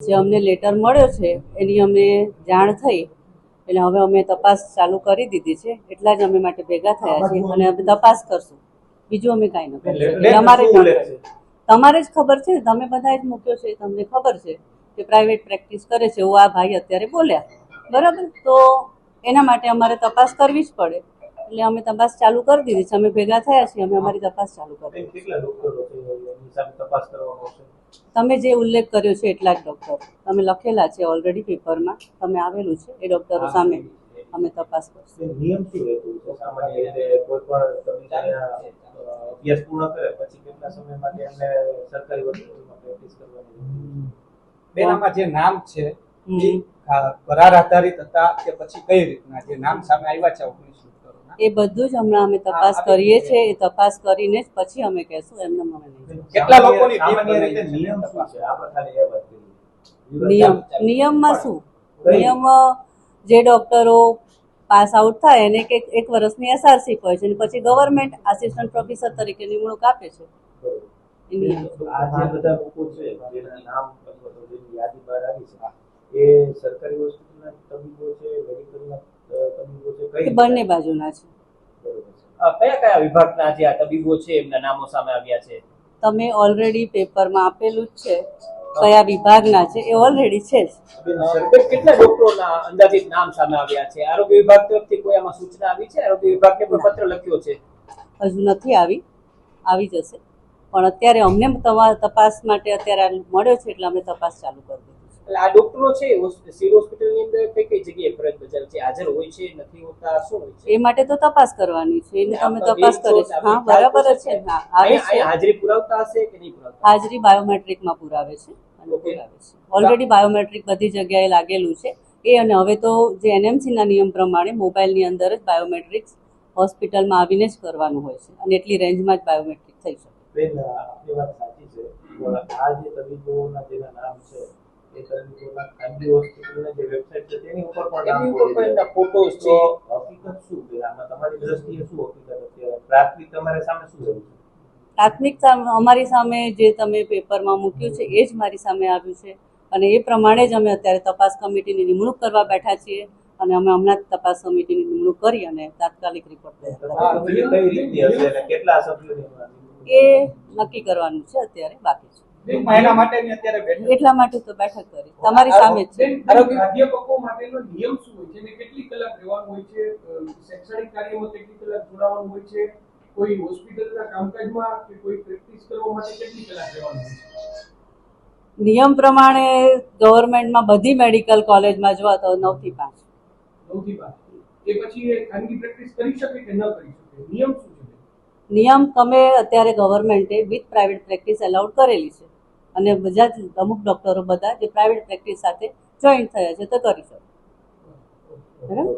જે અમને લેટર મળ્યો છે એની અમે જાણ થઈ. એટલે હવે અમે તપાસ ચાલુ કરી દીધી છે. એટલા જ અમે માટે ભેગા થયા છીએ અને અમે તપાસ કરશું. બીજું અમે કાંઈ ન કરી તમારે તમારે જ ખબર છે તમે બધાએ જ મૂક્યો છે તમને ખબર છે કે પ્રાઇવેટ પ્રેક્ટિસ કરે છે. એવું આ ભાઈ અત્યારે બોલ્યા. બરાબર? તો એના માટે અમારે તપાસ કરવી જ પડે. એટલે અમે તપાસ ચાલુ કરી દીધી છે. અમે ભેગા થયા છીએ અમે અમારી તપાસ ચાલુ કરી તમે જે ઉલ્લેખ કર્યો છે એટલા જ ડૉક્ટર. તમે લખેલા છે ઓલરેડી પેપરમાં તમે આવેલું છે એ ડૉક્ટરો સામે અમે તપાસ કરશું નિયમ શું રહેતું સામાન્ય રીતે કોઈ પણ તમે ત્યાં, અ, અભ્યાસ પૂર્ણ કરે પછી કેટલા સમય માટે એમને સરકારી પ્રેક્ટિસ કરવાની જે નામ છે કરાર આધારિત હતા કે પછી કઈ રીતના? જે નામ સામે આવ્યા છે ઓગણીસ એ બધું જ હમણાં અમે તપાસ કરીએ છીએ એ તપાસ કરીને જ પછી અમે કહેશું એમને મને કેટલા લોકોની? નિયમ શું છે? આપણે ખાલી એ નિયમ નિયમમાં શું? નિયમ જે ડોક્ટરો પાસ આઉટ થાય એને કે એક વર્ષની એસઆરસી હોય છે અને પછી ગવર્મેન્ટ આસિસ્ટન્ટ પ્રોફેસર તરીકે નિમણૂક આપે છે. આ જે બધા લોકો છે જેના નામ યાદી બહાર આવી છે એ સરકારી હોસ્પિટલના તબીબો છે મેડિકલના તબીબો છે કઈ બંને બાજુના છે. કયા કયા વિભાગના જે આ તબીબો છે એમના નામો સામે આવ્યા છે? તમે ઓલરેડી પેપરમાં આપેલું જ છે કયા વિભાગના છે એ ઓલરેડી છે જ. કેટલા ડોક્ટરોના અંદાજિત નામ સામે આવ્યા છે? આરોગ્ય વિભાગ તરફથી કોઈ આમાં સૂચના આવી છે? આરોગ્ય વિભાગને પણ પત્ર લખ્યો છે? હજુ નથી આવી. આવી જશે. પણ અત્યારે અમને તમારા તપાસ માટે અત્યારે મળ્યો છે એટલે અમે તપાસ ચાલુ કરી એટલે આ ડોક્ટરો છે સિવિલ હોસ્પિટલની અંદર કઈ કઈ જગ્યાએ ફરજ બજાવે છે? હાજર હોય છે નથી હોતા શું હોય છે? એ માટે તો તપાસ કરવાની છે. એને તમે તપાસ કરો છો, હા બરાબર છે. હા હાજરી પુરાવતા હશે કે નહીં પુરાવતા? હાજરી બાયોમેટ્રિકમાં પુરાવે છે. પુરાવે છે. ઓલરેડી બાયોમેટ્રિક બધી જગ્યાએ લાગેલું છે. એ અને હવે તો જે એનએમસીના નિયમ પ્રમાણે મોબાઈલની અંદર જ બાયોમેટ્રિક્સ હોસ્પિટલમાં આવીને જ કરવાનું હોય છે. અને એટલી રેન્જમાં જ બાયોમેટ્રિક થઈ શકે. બેન આપની વાત સાચી છે. આ જે તબીબોના જેના નામ છે એ તબીબોના ખાનગી હોસ્પિટલની જે વેબસાઇટ છે તેની ઉપર પણ નામ એમની ઉપર પણ બોલી એમના ફોટોસ છે. હકીકત શું? છે આમાં તમારી દ્રષ્ટિએ શું હકીકત અત્યારે પ્રાથમિક તમારે સામે શું રહ્યું છે? પ્રાથમિક અમારી સામે જે તમે પેપરમાં મૂક્યું છે એ જ મારી સામે આવ્યું છે. અને એ પ્રમાણે જ અમે અત્યારે તપાસ કમિટીની નિમણૂક કરવા બેઠા છીએ અને અમે હમણાં જ તપાસ કમિટીની નિમણૂક કરી અને તાત્કાલિક રિપોર્ટ તૈયાર કેટલા સભ્યો એ નક્કી કરવાનું છે અત્યારે બાકી છે. એટલા માટે તો બેઠક કરી. તમારી સામે છે. માટેનો નિયમ શું હોય છે? કેટલી કલાક રહેવાનું હોય છે? શૈક્ષણિક કાર્યમાં કેટલી કલાક જોડાવાનું હોય છે? કોઈ હોસ્પિટલના કામકાજમાં કે કોઈ પ્રેક્ટિસ કરવા માટે કેટલી કલાક રહેવાનું હોય છે? નિયમ પ્રમાણે ગવર્મેન્ટમાં બધી મેડિકલ કોલેજમાં જોવા તો નવથી પાંચ. નવથી બાર એ પછી ખાનગી પ્રેક્ટિસ કરી શકે કે ન કરી શકે? નિયમ શું છે નિયમ તમે અત્યારે ગવર્મેન્ટે વિથ પ્રાઇવેટ પ્રેક્ટિસ એલાઉડ કરેલી છે. અને બધા જ અમુક ડૉક્ટરો બધા જે પ્રાઇવેટ પ્રેક્ટિસ સાથે જોઈન્ટ થયા છે તો કરી શકો. બરાબર?